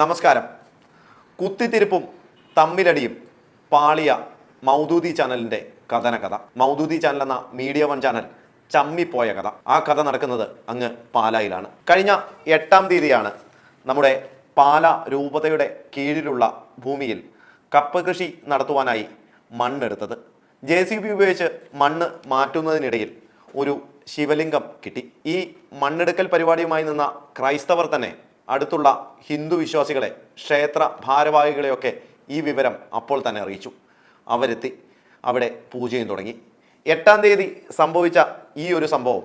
നമസ്കാരം. കുത്തിത്തിരിപ്പും തമ്മിലടിയും പാളിയ മൗദൂദി ചാനലിന്റെ കഥന കഥ മൗദൂദി ചാനൽ എന്ന മീഡിയ വൺ ചാനൽ ചമ്മിപ്പോയ കഥ. ആ കഥ നടക്കുന്നത് അങ്ങ് പാലായിലാണ്. കഴിഞ്ഞ എട്ടാം തീയതിയാണ് നമ്മുടെ പാല രൂപതയുടെ കീഴിലുള്ള ഭൂമിയിൽ കപ്പ കൃഷി നടത്തുവാനായി മണ്ണെടുത്തത്. ജെ സി ബി ഉപയോഗിച്ച് മണ്ണ് മാറ്റുന്നതിനിടയിൽ ഒരു ശിവലിംഗം കിട്ടി. ഈ മണ്ണെടുക്കൽ പരിപാടിയുമായി നിന്ന ക്രൈസ്തവർ തന്നെ അടുത്തുള്ള ഹിന്ദു വിശ്വാസികളെ ക്ഷേത്ര ഭാരവാഹികളെയൊക്കെ ഈ വിവരം അപ്പോൾ തന്നെ അറിയിച്ചു. അവരെത്തി അവിടെ പൂജയും തുടങ്ങി. എട്ടാം തീയതി സംഭവിച്ച ഈ ഒരു സംഭവം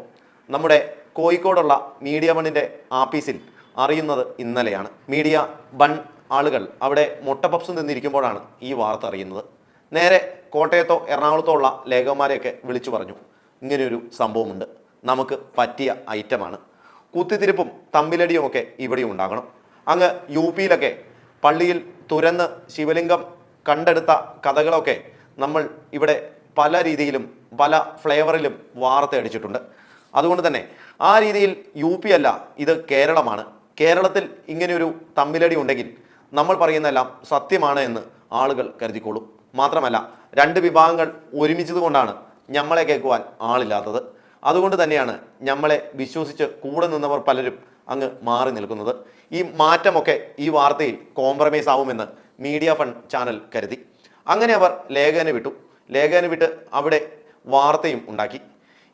നമ്മുടെ കോഴിക്കോടുള്ള മീഡിയ വണ്ണിന്റെ ആഫീസിൽ അറിയുന്നത് ഇന്നലെയാണ്. മീഡിയ വൺ ആളുകൾ അവിടെ മുട്ടപപ്സ് നിന്നിരിക്കുമ്പോഴാണ് ഈ വാർത്ത അറിയുന്നത്. നേരെ കോട്ടയത്തോ എറണാകുളത്തോ ഉള്ള ലേഖകന്മാരെയൊക്കെ വിളിച്ചു പറഞ്ഞു. ഇങ്ങനെയൊരു സംഭവമുണ്ട്. നമുക്ക് പറ്റിയ ഐറ്റമാണ്. കുത്തിത്തിരിപ്പും തമ്മിലടിയും ഒക്കെ ഇവിടെയും ഉണ്ടാകണം. അങ്ങ് യു പിയിലൊക്കെ പള്ളിയിൽ തുരന്ന് ശിവലിംഗം കണ്ടെടുത്ത കഥകളൊക്കെ നമ്മൾ ഇവിടെ പല രീതിയിലും പല ഫ്ലേവറിലും വാർത്തയടിച്ചിട്ടുണ്ട് അതുകൊണ്ട് തന്നെ ആ രീതിയിൽ യു പി അല്ല ഇത് കേരളമാണ്. കേരളത്തിൽ ഇങ്ങനെയൊരു തമ്മിലടി ഉണ്ടെങ്കിൽ നമ്മൾ പറയുന്നതെല്ലാം സത്യമാണ് എന്ന് ആളുകൾ കരുതിക്കോളും. മാത്രമല്ല രണ്ട് വിഭാഗങ്ങൾ ഒരുമിച്ചതുകൊണ്ടാണ് ഞമ്മളെ കേൾക്കുവാൻ ആളില്ലാത്തത്. അതുകൊണ്ട് തന്നെയാണ് നമ്മളെ വിശ്വസിച്ച് കൂടെ നിന്നവർ പലരും അങ്ങ് മാറി നിൽക്കുന്നത്. ഈ മാറ്റമൊക്കെ ഈ വാർത്തയിൽ കോംപ്രമൈസ് ആവുമെന്ന് മീഡിയ ഫണ്ട് ചാനൽ കരുതി. അങ്ങനെ അവർ ലേഖന വിട്ടു. ലേഖന വിട്ട് അവിടെ വാർത്തയും ഉണ്ടാക്കി.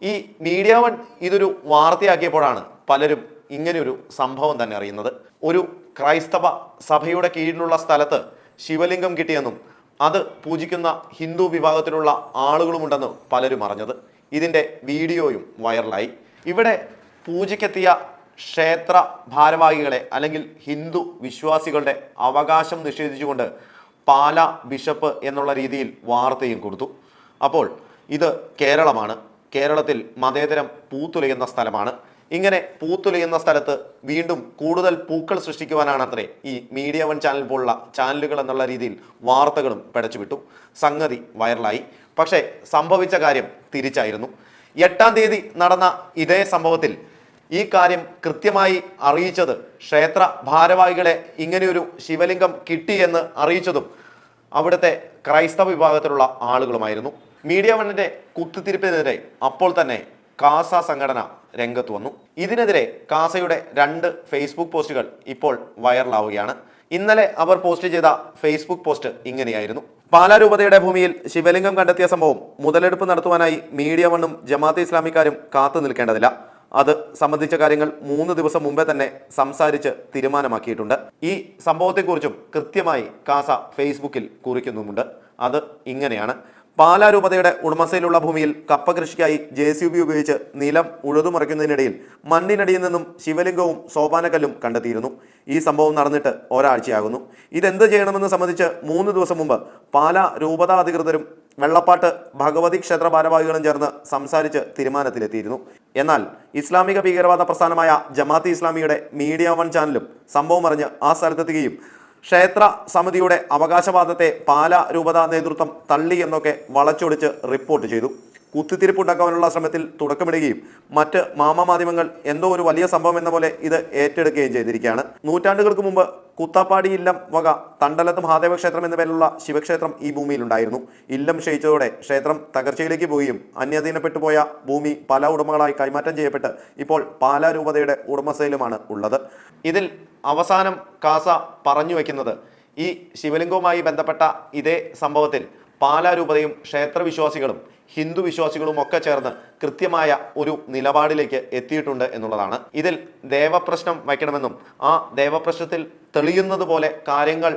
ഈ മീഡിയ വൺ ഇതൊരു വാർത്തയാക്കിയപ്പോഴാണ് പലരും ഇങ്ങനെയൊരു സംഭവം തന്നെ അറിയുന്നത്. ഒരു ക്രൈസ്തവ സഭയുടെ കീഴിലുള്ള സ്ഥലത്ത് ശിവലിംഗം കിട്ടിയെന്നും അത് പൂജിക്കുന്ന ഹിന്ദു വിഭാഗത്തിലുള്ള ആളുകളുമുണ്ടെന്ന് പലരും അറിഞ്ഞത്. ഇതിന്റെ വീഡിയോയും വൈറലായി. ഇവിടെ പൂജയ്ക്കെത്തിയ ക്ഷേത്ര ഭാരവാഹികളെ അല്ലെങ്കിൽ ഹിന്ദു വിശ്വാസികളുടെ അവകാശം നിഷേധിച്ചുകൊണ്ട് പാല ബിഷപ്പ് എന്നുള്ള രീതിയിൽ വാർത്തയും കൊടുത്തു. അപ്പോൾ ഇത് കേരളമാണ്. കേരളത്തിൽ മതേതരം പൂത്തുലയുന്ന സ്ഥലമാണ്. ഇങ്ങനെ പൂത്തുലയുന്ന സ്ഥലത്ത് വീണ്ടും കൂടുതൽ പൂക്കൾ സൃഷ്ടിക്കുവാനാണ് അത്രേ. ഈ മീഡിയ വൺ ചാനൽ പോലുള്ള ചാനലുകൾ എന്നുള്ള രീതിയിൽ വാർത്തകളും പിടച്ചുവിട്ടു. സംഗതി വൈറലായി. പക്ഷേ സംഭവിച്ച കാര്യം തിരിച്ചായിരുന്നു. എട്ടാം തീയതി നടന്ന ഇതേ സംഭവത്തിൽ ഈ കാര്യം കൃത്യമായി അറിയിച്ചത് ക്ഷേത്ര ഭാരവാഹികളെ ഇങ്ങനെയൊരു ശിവലിംഗം കിട്ടിയെന്ന് അറിയിച്ചതും അവിടുത്തെ ക്രൈസ്തവ വിഭാഗത്തിലുള്ള ആളുകളുമായിരുന്നു. മീഡിയ വണ്ണിന്റെ കുത്തിത്തിരിപ്പിനെതിരെ അപ്പോൾ തന്നെ കാസ സംഘടന രംഗത്ത് വന്നു. ഇതിനെതിരെ കാസയുടെ രണ്ട് ഫേസ്ബുക്ക് പോസ്റ്റുകൾ ഇപ്പോൾ വൈറലാവുകയാണ്. ഇന്നലെ അവർ പോസ്റ്റ് ചെയ്ത ഫേസ്ബുക്ക് പോസ്റ്റ് ഇങ്ങനെയായിരുന്നു. പാലാരൂപതയുടെ ഭൂമിയിൽ ശിവലിംഗം കണ്ടെത്തിയ സംഭവം മുതലെടുപ്പ് നടത്തുവാനായി മീഡിയ വണ്ണും ജമാഅത്തെ ഇസ്ലാമിക്കാരും കാത്തു നിൽക്കേണ്ടതില്ല. അത് സംബന്ധിച്ച കാര്യങ്ങൾ മൂന്ന് ദിവസം മുമ്പേ തന്നെ സംസാരിച്ച് തീരുമാനമാക്കിയിട്ടുണ്ട്. ഈ സംഭവത്തെക്കുറിച്ചും കൃത്യമായി കാസ ഫേസ്ബുക്കിൽ കുറിക്കുന്നുമുണ്ട്. അത് ഇങ്ങനെയാണ്. പാലാരൂപതയുടെ ഉടമസ്ഥയിലുള്ള ഭൂമിയിൽ കപ്പ കൃഷിക്കായി ജെ സി ബി ഉപയോഗിച്ച് നിലം ഉഴുതുമറിക്കുന്നതിനിടയിൽ മണ്ണിനടിയിൽ നിന്നും ശിവലിംഗവും സോപാനക്കല്ലും കണ്ടെത്തിയിരുന്നു. ഈ സംഭവം നടന്നിട്ട് ഒരാഴ്ചയാകുന്നു. ഇതെന്ത് ചെയ്യണമെന്ന് സംബന്ധിച്ച് മൂന്ന് ദിവസം മുമ്പ് പാലാ രൂപത അധികൃതരും വെള്ളപ്പാട്ട് ഭഗവതി ക്ഷേത്ര ഭാരവാഹികളും ചേർന്ന് സംസാരിച്ച് തീരുമാനത്തിലെത്തിയിരുന്നു. എന്നാൽ ഇസ്ലാമിക ഭീകരവാദ പ്രസ്ഥാനമായ ജമാഅത്ത് ഇസ്ലാമിയുടെ മീഡിയ വൺ ചാനലും സംഭവം അറിഞ്ഞ് ആ സ്ഥലത്തെത്തുകയും ക്ഷേത്ര സമിതിയുടെ അവകാശവാദത്തെ പാല രൂപതാ നേതൃത്വം തള്ളി എന്നൊക്കെ വളച്ചൊടിച്ച് റിപ്പോർട്ട് ചെയ്തു. കുത്തിത്തിരിപ്പുണ്ടാക്കാനുള്ള ശ്രമത്തിൽ തുടക്കമിടുകയും മറ്റ് മാമാമാധ്യമങ്ങൾ എന്തോ ഒരു വലിയ സംഭവം എന്ന പോലെ ഇത് ഏറ്റെടുക്കുകയും ചെയ്തിരിക്കുകയാണ്. നൂറ്റാണ്ടുകൾക്ക് മുമ്പ് കുത്താപ്പാടി ഇല്ലം വക തണ്ടലത്ത് മഹാദേവ ക്ഷേത്രം എന്ന പേരിലുള്ള ശിവക്ഷേത്രം ഈ ഭൂമിയിൽ ഉണ്ടായിരുന്നു ഇല്ലം ക്ഷയിച്ചതോടെ ക്ഷേത്രം തകർച്ചയിലേക്ക് പോവുകയും അന്യാധീനപ്പെട്ടു പോയ ഭൂമി പല ഉടമകളായി കൈമാറ്റം ചെയ്യപ്പെട്ട് ഇപ്പോൾ പാലാ രൂപതയുടെ ഉടമസ്ഥയിലുമാണ് ഉള്ളത്. ഇതിൽ അവസാനം കാസ പറഞ്ഞു വയ്ക്കുന്നത് ഈ ശിവലിംഗവുമായി ബന്ധപ്പെട്ട ഇതേ സംഭവത്തിൽ പാലാ രൂപതയും ക്ഷേത്രവിശ്വാസികളും ഹിന്ദു വിശ്വാസികളും ഒക്കെ ചേർന്ന് കൃത്യമായ ഒരു നിലപാടിലേക്ക് എത്തിയിട്ടുണ്ട് എന്നുള്ളതാണ്. ഇതിൽ ദേവപ്രശ്നം വയ്ക്കണമെന്നും ആ ദേവപ്രശ്നത്തിൽ തെളിയുന്നത് പോലെ കാര്യങ്ങൾ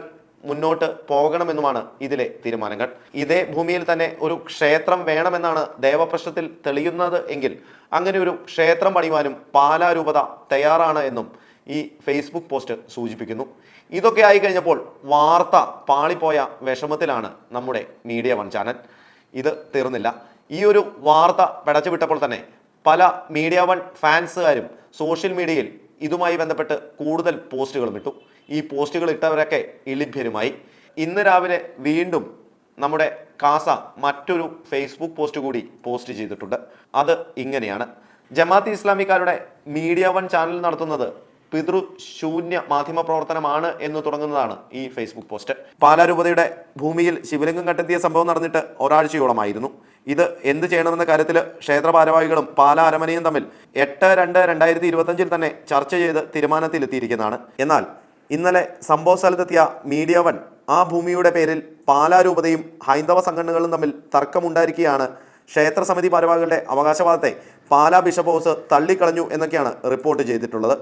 മുന്നോട്ട് പോകണമെന്നുമാണ് ഇതിലെ തീരുമാനങ്ങൾ. ഇതേ ഭൂമിയിൽ തന്നെ ഒരു ക്ഷേത്രം വേണമെന്നാണ് ദേവപ്രശ്നത്തിൽ തെളിയുന്നത് എങ്കിൽ അങ്ങനെ ഒരു ക്ഷേത്രം പണിയുവാനും പാലാരൂപത തയ്യാറാണ് എന്നും ഈ ഫേസ്ബുക്ക് പോസ്റ്റ് സൂചിപ്പിക്കുന്നു. ഇതൊക്കെ ആയി കഴിഞ്ഞപ്പോൾ വാർത്ത പാളിപ്പോയ വിഷമത്തിലാണ് നമ്മുടെ മീഡിയ വൺ ചാനൽ. ഇത് തീർന്നില്ല. ഈ ഒരു വാർത്ത പടച്ചു വിട്ടപ്പോൾ തന്നെ പല മീഡിയ വൺ ഫാൻസുകാരും സോഷ്യൽ മീഡിയയിൽ ഇതുമായി ബന്ധപ്പെട്ട് കൂടുതൽ പോസ്റ്റുകളും ഇട്ടു. ഈ പോസ്റ്റുകൾ ഇട്ടവരൊക്കെ ഇളിഭ്യരുമായി. ഇന്ന് രാവിലെ വീണ്ടും നമ്മുടെ കാസ മറ്റൊരു ഫേസ്ബുക്ക് പോസ്റ്റ് കൂടി പോസ്റ്റ് ചെയ്തിട്ടുണ്ട്. അത് ഇങ്ങനെയാണ്. ജമാഅത്ത് ഇസ്ലാമിക്കാരുടെ മീഡിയ വൺ ചാനൽ നടത്തുന്നത് പിതൃശൂന്യ മാധ്യമ പ്രവർത്തനമാണ് എന്ന് തുടങ്ങുന്നതാണ് ഈ ഫേസ്ബുക്ക് പോസ്റ്റ് പാലാരൂപതയുടെ ഭൂമിയിൽ ശിവലിംഗം കണ്ടെത്തിയ സംഭവം നടന്നിട്ട് ഒരാഴ്ചയോളമായിരുന്നു. ഇത് എന്ത് ചെയ്യണമെന്ന കാര്യത്തിൽ ക്ഷേത്ര ഭാരവാഹികളും പാലാ അരമനയും തമ്മിൽ എട്ട് രണ്ട് രണ്ടായിരത്തി ഇരുപത്തഞ്ചിൽ തന്നെ ചർച്ച ചെയ്ത് തീരുമാനത്തിലെത്തിയിരിക്കുന്നതാണ്. എന്നാൽ ഇന്നലെ സംഭവ സ്ഥലത്തെത്തിയ മീഡിയ വൺ ആ ഭൂമിയുടെ പേരിൽ പാലാരൂപതയും ഹൈന്ദവ സംഘടനകളും തമ്മിൽ തർക്കമുണ്ടായിരിക്കുകയാണ്. ക്ഷേത്ര സമിതി ഭാരവാഹികളുടെ അവകാശവാദത്തെ പാലാ ബിഷപ്പ് ഹൗസ് തള്ളിക്കളഞ്ഞു എന്നൊക്കെയാണ് റിപ്പോർട്ട് ചെയ്തിട്ടുള്ളത്.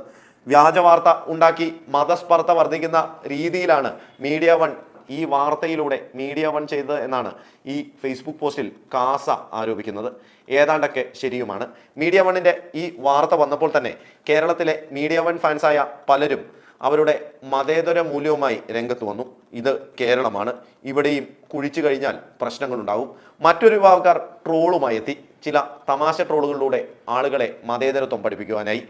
വ്യാജ വാർത്ത ഉണ്ടാക്കി മതസ്പർദ്ധ വർദ്ധിക്കുന്ന രീതിയിലാണ് മീഡിയ വൺ ഈ വാർത്തയിലൂടെ മീഡിയ വൺ ചെയ്തത് എന്നാണ് ഈ ഫേസ്ബുക്ക് പോസ്റ്റിൽ കാസ ആരോപിക്കുന്നത്. ഏതാണ്ടൊക്കെ ശരിയുമാണ്. മീഡിയ വണ്ണിന്റെ ഈ വാർത്ത വന്നപ്പോൾ തന്നെ കേരളത്തിലെ മീഡിയ വൺ ഫാൻസായ പലരും അവരുടെ മതേതര മൂല്യവുമായി രംഗത്ത് വന്നു. ഇത് കേരളമാണ്. ഇവിടെയും കുഴിച്ചു കഴിഞ്ഞാൽ പ്രശ്നങ്ങളുണ്ടാവും. മറ്റൊരു വിഭാഗക്കാർ ട്രോളുമായി എത്തി. ചില തമാശ ട്രോളുകളിലൂടെ ആളുകളെ മതേതരത്വം പഠിപ്പിക്കുവാനായി.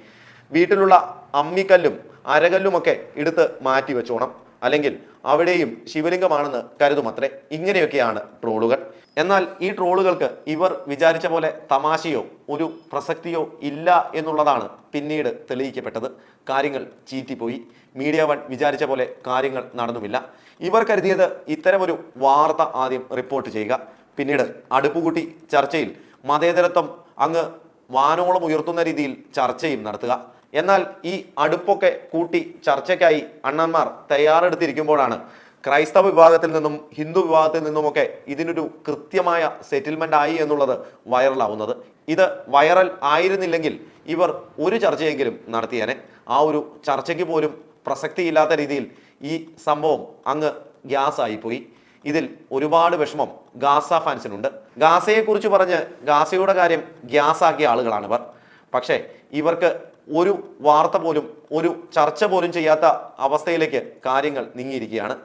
വീട്ടിലുള്ള അമ്മിക്കല്ലും അരകല്ലുമൊക്കെ എടുത്ത് മാറ്റി വെച്ചോണം. അല്ലെങ്കിൽ അവിടെയും ശിവലിംഗമാണെന്ന് കരുതുമത്രേ. ഇങ്ങനെയൊക്കെയാണ് ട്രോളുകൾ. എന്നാൽ ഈ ട്രോളുകൾക്ക് ഇവർ വിചാരിച്ച പോലെ തമാശയോ ഒരു പ്രസക്തിയോ ഇല്ല എന്നുള്ളതാണ് പിന്നീട് തെളിയിക്കപ്പെട്ടത്. കാര്യങ്ങൾ ചീറ്റിപ്പോയി. മീഡിയ വൺ വിചാരിച്ച പോലെ കാര്യങ്ങൾ നടന്നുമില്ല. ഇവർ കരുതിയത് ഇത്തരമൊരു വാർത്ത ആദ്യം റിപ്പോർട്ട് ചെയ്യുക. പിന്നീട് അടുപ്പുകൂട്ടി ചർച്ചയിൽ മതേതരത്വം അങ്ങ് വാനോളം ഉയർത്തുന്ന രീതിയിൽ ചർച്ചയും നടത്തുക. എന്നാൽ ഈ അടുപ്പൊക്കെ കൂട്ടി ചർച്ചയ്ക്കായി അണ്ണന്മാർ തയ്യാറെടുത്തിരിക്കുമ്പോഴാണ് ക്രൈസ്തവ വിഭാഗത്തിൽ നിന്നും ഹിന്ദു വിഭാഗത്തിൽ നിന്നുമൊക്കെ ഇതിനൊരു കൃത്യമായ സെറ്റിൽമെന്റ് ആയി എന്നുള്ളത് വൈറലാവുന്നത്. ഇത് വൈറൽ ആയിരുന്നില്ലെങ്കിൽ ഇവർ ഒരു ചർച്ചയെങ്കിലും നടത്തിയേനെ. ആ ഒരു ചർച്ചയ്ക്ക് പോലും പ്രസക്തിയില്ലാത്ത രീതിയിൽ ഈ സംഭവം അങ്ങ് ഗ്യാസ് ആയിപ്പോയി ഇതിൽ ഒരുപാട് വിഷമം ഗാസ ഫാൻസിനുണ്ട്. ഗാസയെക്കുറിച്ച് പറഞ്ഞ് ഗാസയുടെ കാര്യം ഗ്യാസാക്കിയ ആളുകളാണ് ഇവർ പക്ഷേ ഇവർക്ക് ഒരു വാർത്ത പോലും ഒരു ചർച്ച പോലും ചെയ്യാത്ത അവസ്ഥയിലേക്ക് കാര്യങ്ങൾ നീങ്ങിയിരിക്കുകയാണ്.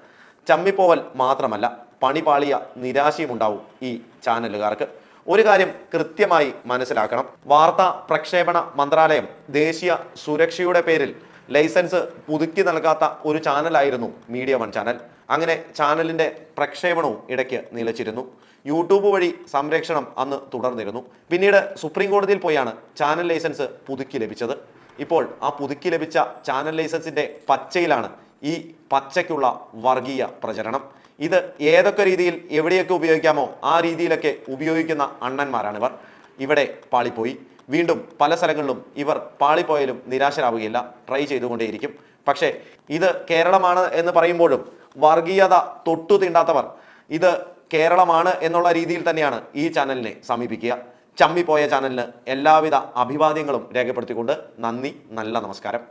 ചമ്മിപ്പോവൽ മാത്രമല്ല പണിപാളിയ നിരാശയും ഉണ്ടാവും ഈ ചാനലുകാർക്ക്. ഒരു കാര്യം കൃത്യമായി മനസ്സിലാക്കണം. വാർത്താ പ്രക്ഷേപണ മന്ത്രാലയം ദേശീയ സുരക്ഷയുടെ പേരിൽ ലൈസൻസ് പുതുക്കി നൽകാത്ത ഒരു ചാനലായിരുന്നു മീഡിയ വൺ ചാനൽ. അങ്ങനെ ചാനലിന്റെ പ്രക്ഷേപണവും ഇടയ്ക്ക് നിലച്ചിരുന്നു. യൂട്യൂബ് വഴി സംരക്ഷണം അന്ന് തുടർന്നിരുന്നു. പിന്നീട് സുപ്രീം കോടതിയിൽ പോയാണ് ചാനൽ ലൈസൻസ് പുതുക്കി ലഭിച്ചത്. ഇപ്പോൾ ആ പുതുക്കി ലഭിച്ച ചാനൽ ലൈസൻസിന്റെ പച്ചയിലാണ് ഈ പച്ചയ്ക്കുള്ള വർഗീയ പ്രചരണം. ഇത് ഏതൊക്കെ രീതിയിൽ എവിടെയൊക്കെ ഉപയോഗിക്കാമോ ആ രീതിയിലൊക്കെ ഉപയോഗിക്കുന്ന അണ്ണന്മാരാണിവർ ഇവിടെ പാളിപ്പോയി. വീണ്ടും പല സ്ഥലങ്ങളിലും ഇവർ പാളിപ്പോയാലും നിരാശരാവുകയില്ല. ട്രൈ ചെയ്തുകൊണ്ടേയിരിക്കും. പക്ഷേ ഇത് കേരളമാണ് എന്ന് പറയുമ്പോഴും വർഗീയത തൊട്ടു തീണ്ടാത്തവർ ഇത് കേരളമാണ് എന്നുള്ള രീതിയിൽ തന്നെയാണ് ഈ ചാനലിനെ സമീപിക്കുക. ചമ്മിപ്പോയ ചാനലിന് എല്ലാവിധ അഭിവാദ്യങ്ങളും രേഖപ്പെടുത്തിക്കൊണ്ട് നന്ദി നല്ല നമസ്കാരം.